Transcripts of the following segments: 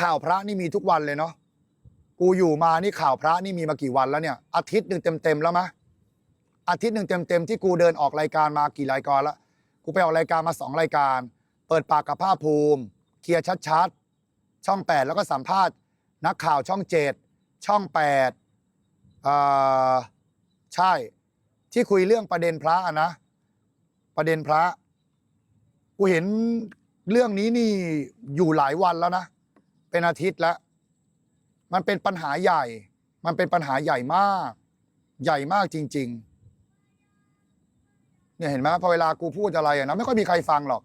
ข่าวพระนี่มีทุกวันเลยเนาะกูอยู่มานี่ข่าวพระนี่มีมากี่วันแล้วเนี่ยอาทิตย์หนึ่งเต็มๆแล้วมะอาทิตย์หนึ่งเต็มๆที่กูเดินออกรายการมากี่รายการละกูไปออกรายการมาสองรายการ เปิดปากกับภาคภูมิ เคลียร์ชัดๆ ช่องแปดแล้วก็สัมภาษณ์นักข่าวช่องเจ็ดช่องแปดอ่าใช่ ที่คุยเรื่องประเด็นพระนะ ประเด็นพระ กูเห็นเรื่องนี้นี่อยู่หลายวันแล้วนะ เป็นอาทิตย์แล้ว มันเป็นปัญหาใหญ่ มันเป็นปัญหาใหญ่มาก ใหญ่มากจริง ๆ เนี่ยเห็นไหมพอเวลากูพูดอะไรอะนะไม่ค่อยมีใครฟังหรอก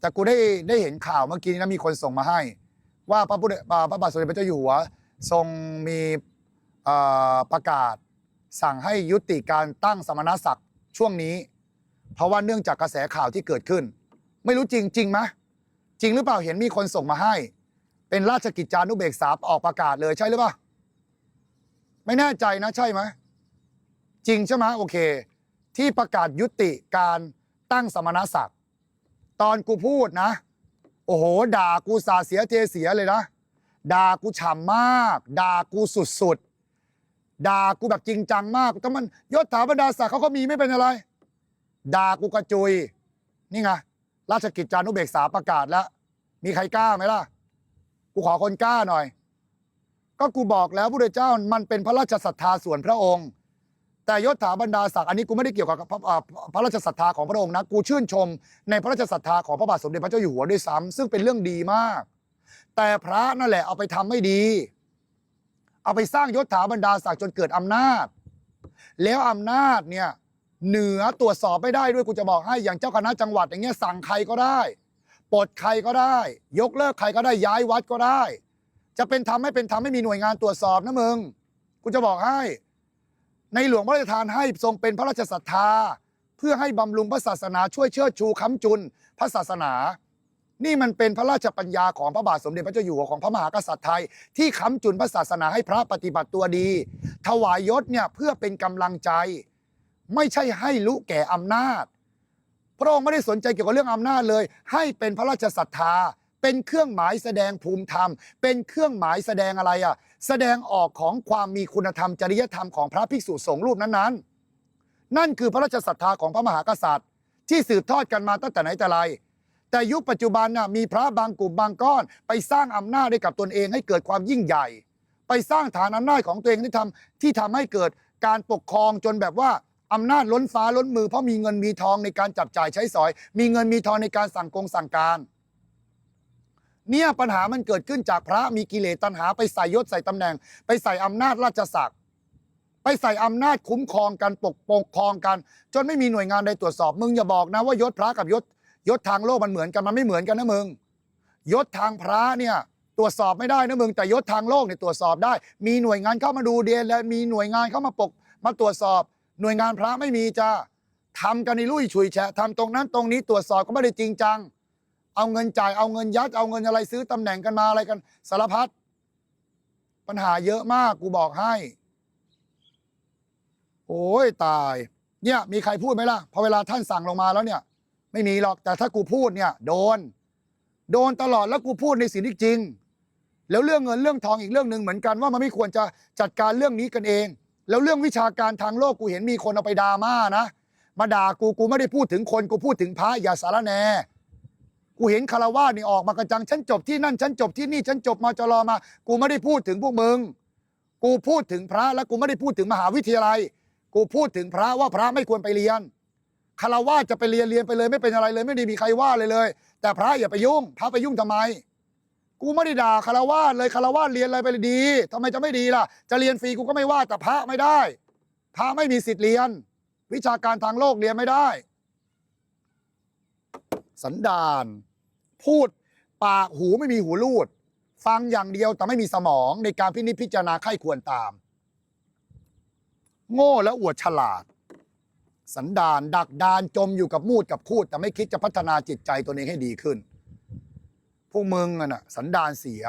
แต่กูได้ได้เห็นข่าวเมื่อกี้นี้นะมีคนส่งมาให้ ว่าพระพุทธพระบาทสมเด็จพระเจ้าอยู่หัวทรงมีประกาศ สั่งให้ยุติการตั้งสมณศักดิ์ช่วงนี้ เพราะว่าเนื่องจากกระแสข่าวที่เกิดขึ้น ไม่รู้จริงจริงไหมจริงหรือเปล่าเห็นมีคนส่งมาให้ เป็นราชกิจจานุเบกษาออกประกาศเลยใช่หรือเปล่าไม่แน่ใจนะใช่ไหมจริงใช่ไหมโอเค ที่ประกาศยุติการตั้งสมณศักดิ์ตอนกูพูดนะ โอ้โห ด่ากูสาเสียเทเสียเลยนะด่ากูฉ่ำมาก ด่ากูสุดๆด่ากูแบบจริงจังมากแต่มันยศถาบรรดาศักดิ์เขาก็มีไม่เป็นอะไรด่ากูกระจุย นี่ไงราชกิจจานุเบกษาประกาศแล้ว มีใครกล้าไหมล่ะ กูขอคนกล้าหน่อย ก็กูบอกแล้วพระเจ้ามันเป็นพระราชศรัทธาส่วนพระองค์ แต่ยศถาบรรดาศักดิ์อันนี้กูไม่ได้เกี่ยวกับพระพระราชศรัทธาของพระองค์นะกูชื่นชม ในพระราชศรัทธาของพระบาทสมเด็จพระเจ้าอยู่หัวด้วยซ้ำซึ่งเป็นเรื่องดีมาก แต่พระนั่นแหละเอาไปทำไม่ดี เอาไปสร้างยศถาบรรดาศักดิ์จนเกิดอำนาจ แล้วอำนาจเนี่ยเหนือตรวจสอบไม่ได้ด้วยกูจะบอกให้อย่างเจ้าคณะจังหวัดอย่างเงี้ยสั่งใครก็ได้ ปลดใครก็ได้ ยกเลิกใครก็ได้ย้ายวัดก็ได้ จะเป็นธรรมไม่เป็นธรรมไม่มีหน่วยงานตรวจสอบนะมึงกูจะบอกให้ ในหลวงพระราชทานให้ทรงเป็นพระราชศรัทธา เพื่อให้บำรุงพระศาสนาช่วยเชิดชูค้ำจุนพระศาสนา นี่มันเป็นพระราชปัญญาของพระบาทสมเด็จพระเจ้าอยู่หัวของพระมหากษัตริย์ไทย ที่ค้ำจุนพระศาสนาให้พระปฏิบัติตัวดี ถวายยศเนี่ยเพื่อเป็นกำลังใจ ไม่ใช่ให้รู้แก่อำนาจ พระองค์ไม่ได้สนใจเกี่ยวกับเรื่องอำนาจเลย ให้เป็นพระราชศรัทธา เป็นเครื่องหมายแสดงภูมิธรรม เป็นเครื่องหมายแสดงอะไรอะ แสดงออกของความมีคุณธรรมจริยธรรมของพระภิกษุสงฆ์รูปนั้นๆ นั่นคือพระราชศรัทธาของพระมหากษัตริย์ ที่สืบทอดกันมาตั้งแต่ไหนแต่ไร แต่ยุคปัจจุบันน่ะมีพระบางกลุ่มบางก้อน ไปสร้างอำนาจให้กับตนเองให้เกิดความยิ่งใหญ่ ไปสร้างฐานอำนาจของตัวเองที่ทำที่ทำให้เกิดการปกครองจนแบบว่า อำนาจล้นฟ้าล้นมือเพราะมีเงินมีทองในการจับจ่ายใช้สอย มีเงินมีทองในการสั่งกงสั่งการ เนี่ยปัญหามันเกิดขึ้นจากพระมีกิเลสตัณหา ไปใส่ยศใส่ตำแหน่ง ไปใส่อำนาจราชศักดิ์ไปใส่อำนาจคุ้มครองกันปกปกครองกัน จนไม่มีหน่วยงานใดตรวจสอบ มึงอย่าบอกนะว่ายศพระกับยศยศทางโลกมันเหมือนกันมันไม่เหมือนกันนะมึงยศทางพระเนี่ยตรวจสอบไม่ได้นะมึงแต่ยศทางโลกเนี่ยตรวจสอบได้ มีหน่วยงานเข้ามาดูเดียนและมีหน่วยงานเข้ามาปกมาตรวจสอบ หน่วยงานพระไม่มีจ้าทำกันในลุยฉุยแฉะทำตรงนั้นตรงนี้ตรวจสอบก็ไม่ได้จริงจัง เอาเงินจ่ายเอาเงินยัดเอาเงินอะไรซื้อตำแหน่งกันมาอะไรกัน สารพัดปัญหาเยอะมากกูบอกให้ โอ้ยตาย เนี่ยมีใครพูดไหมล่ะพอเวลาท่านสั่งลงมาแล้วเนี่ย ไม่มีหรอกแต่ถ้ากูพูดเนี่ย โดน โดนตลอดแล้วกูพูดในสิ่งที่จริง แล้วเรื่องเงินเรื่องทองอีกเรื่องหนึ่งเหมือนกันว่ามันไม่ควรจะจัดการเรื่องนี้กันเอง แล้วเรื่องวิชาการทางโลกกูเห็นมีคนเอาไปดราม่านะ มาด่ากูกูไม่ได้พูดถึงคนกูพูดถึงพระอย่าสารแหนกูเห็นคารวาสนี่ออกมากระจังฉันจบที่นั่นฉันจบที่นี่ฉันจบมาจรอมา กูไม่ได้พูดถึงพวกมึง กูพูดถึงพระแล้วกูไม่ได้พูดถึงมหาวิทยาลัย กูพูดถึงพระว่าพระไม่ควรไปเรียนคารวาสจะไปเรียนเรียนไปเลยไม่เป็นอะไรเลย ไม่ได้มีใครว่าเลยเลย แต่พระอย่าไปยุ่ง พระไปยุ่งทำไม กูไม่ได้ด่าคารวาสเลยคารวาสเรียนอะไรไปเลยดีทำไมจะไม่ดีล่ะ จะเรียนฟรีกูก็ไม่ว่าแต่พระไม่ได้พระไม่มีสิทธิ์เรียน วิชาการทางโลกเรียนไม่ได้ สันดาน พูดปากหูไม่มีหูรูด ฟังอย่างเดียวแต่ไม่มีสมองในการพินิจพิจารณาไข้ควรตาม โง่และอวดฉลาด สันดาน ดักดานจมอยู่กับมูดกับคูด แต่ไม่คิดจะพัฒนาจิตใจตัวเองให้ดีขึ้พ วกมึงอะน่ะสันดานเสีย